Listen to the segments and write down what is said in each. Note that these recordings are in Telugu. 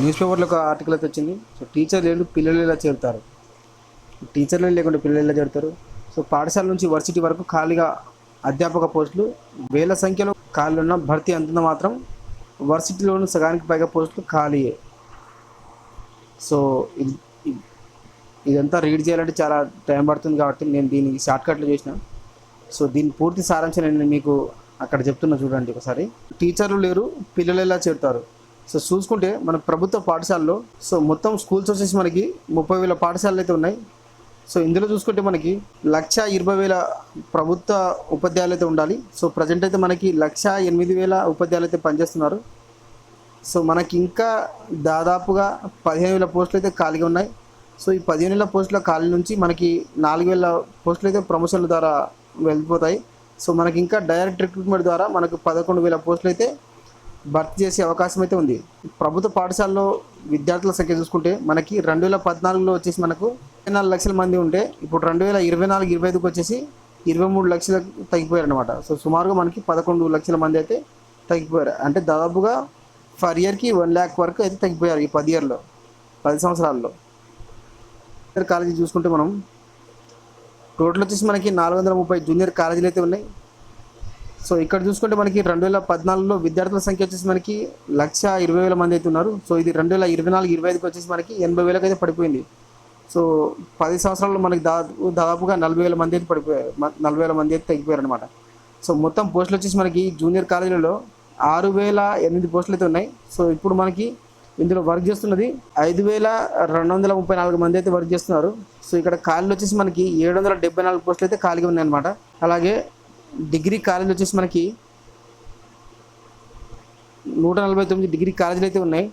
న్యూస్ పేపర్లో ఒక ఆర్టికల్ అయితే వచ్చింది. సో టీచర్ లేడు పిల్లలు ఎలా చేరుతారు? టీచర్లు లేకుండా పిల్లలు ఎలా చేరుతారు? సో పాఠశాల నుంచి వర్సిటీ వరకు ఖాళీగా అధ్యాపక పోస్టులు వేల సంఖ్యలో ఖాళీ ఉన్న భర్తీ అందున మాత్రం వర్సిటీలోని సగానికి పైగా పోస్టులు ఖాళీయే. సో ఇది ఇదంతా రీడ్ చేయాలంటే చాలా టైం పడుతుంది కాబట్టి నేను దీనికి షార్ట్కట్లు చేసిన. సో దీని పూర్తి సారాంశం నేను మీకు అక్కడ చెప్తున్నా చూడండి ఒకసారి. టీచర్లు లేరు పిల్లలు ఎలా చేరుతారు? సో చూసుకుంటే మన ప్రభుత్వ పాఠశాలలో సో మొత్తం స్కూల్స్ వచ్చేసి మనకి ముప్పై వేల పాఠశాలలు అయితే ఉన్నాయి. సో ఇందులో చూసుకుంటే మనకి లక్ష ఇరవై వేల ప్రభుత్వ ఉపాధ్యాయులు అయితే ఉండాలి. సో ప్రజెంట్ అయితే మనకి లక్ష ఎనిమిది వేల ఉపాధ్యాయులు అయితే పనిచేస్తున్నారు. సో మనకి ఇంకా దాదాపుగా పదిహేను వేల పోస్టులు అయితే ఖాళీగా ఉన్నాయి. సో ఈ పదిహేను వేల పోస్టుల ఖాళీ నుంచి మనకి నాలుగు వేల పోస్టులు అయితే ప్రమోషన్ల ద్వారా వెళ్ళిపోతాయి. సో మనకి ఇంకా డైరెక్ట్ రిక్రూట్మెంట్ ద్వారా మనకు పదకొండు వేల పోస్టులు అయితే భర్తీ చేసే అవకాశం అయితే ఉంది. ప్రభుత్వ పాఠశాలలో విద్యార్థుల సంఖ్య చూసుకుంటే మనకి రెండు వేల పద్నాలుగులో వచ్చేసి మనకు ఇరవై నాలుగు లక్షల మంది ఉంటే ఇప్పుడు రెండు వేల ఇరవై నాలుగు ఇరవై ఐదుకి వచ్చేసి ఇరవై మూడు లక్షలకు తగ్గిపోయారు అనమాట సో సుమారుగా మనకి పదకొండు లక్షల మంది అయితే తగ్గిపోయారు. అంటే దాదాపుగా ఫర్ ఇయర్కి వన్ ల్యాక్ వరకు అయితే తగ్గిపోయారు ఈ పది ఇయర్లో పది సంవత్సరాల్లో. కాలేజీ చూసుకుంటే మనం టోటల్ వచ్చేసి మనకి నాలుగు వందల ముప్పై జూనియర్ కాలేజీలు అయితే ఉన్నాయి. సో ఇక్కడ చూసుకుంటే మనకి రెండు వేల పద్నాలుగులో విద్యార్థుల సంఖ్య వచ్చేసి మనకి లక్ష ఇరవై వేల మంది అయితే ఉన్నారు సో ఇది రెండు వేల ఇరవై నాలుగు ఇరవై ఐదుకి వచ్చేసి మనకి ఎనభై వేలకు అయితే పడిపోయింది. సో పది సంవత్సరాల్లో మనకి దాదాపు దాదాపుగా నలభై వేల మంది అయితే పడిపోయారు. నలభై వేల మంది అయితే తగ్గిపోయారు అనమాట సో మొత్తం పోస్టులు వచ్చేసి మనకి జూనియర్ కాలేజీలలో ఆరు వేల ఎనిమిది పోస్టులు అయితే ఉన్నాయి. సో ఇప్పుడు మనకి ఇందులో వర్క్ చేస్తున్నది ఐదు వేల రెండు వందల ముప్పై నాలుగు మంది అయితే వర్క్ చేస్తున్నారు. సో ఇక్కడ ఖాళీలు వచ్చేసి మనకి ఏడు వందల డెబ్బై నాలుగు పోస్టులు అయితే ఖాళీగా ఉన్నాయన్నమాట. అలాగే డిగ్రీ కాలేజీలు వచ్చేసి మనకి నూట నలభై తొమ్మిది డిగ్రీ కాలేజీలు అయితే ఉన్నాయి.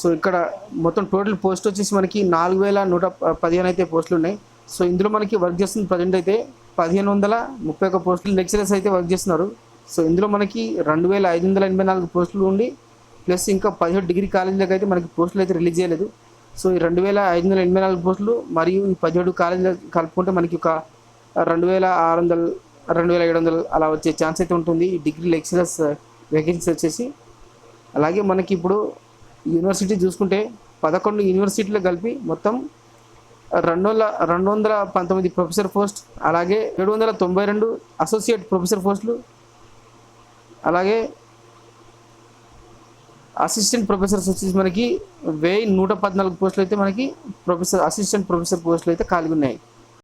సో ఇక్కడ మొత్తం టోటల్ పోస్ట్ వచ్చేసి మనకి నాలుగు వేల నూట పదిహేను అయితే పోస్టులు ఉన్నాయి. సో ఇందులో మనకి వర్క్ చేస్తుంది ప్రజెంట్ అయితే పదిహేను వందల ముప్పై ఒక పోస్టులు లెక్చరర్స్ అయితే వర్క్ చేస్తున్నారు. సో ఇందులో మనకి రెండు వేల ఐదు వందల ఎనభై నాలుగు పోస్టులు ఉండి ప్లస్ ఇంకా పదిహేడు డిగ్రీ కాలేజీలకు అయితే మనకి పోస్టులు అయితే రిలీజ్ చేయలేదు. సో ఈ రెండు వేల ఐదు వందల ఎనభై నాలుగు పోస్టులు మరియు ఈ పదిహేడు కాలేజీలు కలుపుకుంటే మనకి ఒక రెండు వేల ఆరు వందలు రెండు వేల ఏడు వందలు అలా వచ్చే ఛాన్స్ అయితే ఉంటుంది. డిగ్రీ లెక్చరర్స్ వేకెన్సీ వచ్చేసి అలాగే మనకి ఇప్పుడు యూనివర్సిటీ చూసుకుంటే పదకొండు యూనివర్సిటీలు కలిపి మొత్తం రెండు వందల రెండు వందల పంతొమ్మిది ప్రొఫెసర్ పోస్ట్ అలాగే ఏడు వందల తొంభై రెండు అసోసియేట్ ప్రొఫెసర్ పోస్టులు అలాగే అసిస్టెంట్ ప్రొఫెసర్స్ వచ్చేసి మనకి వెయ్యి నూట పద్నాలుగు పోస్టులు అయితే మనకి ప్రొఫెసర్ అసిస్టెంట్ ప్రొఫెసర్ పోస్టులు అయితే ఖాళీగా ఉన్నాయి.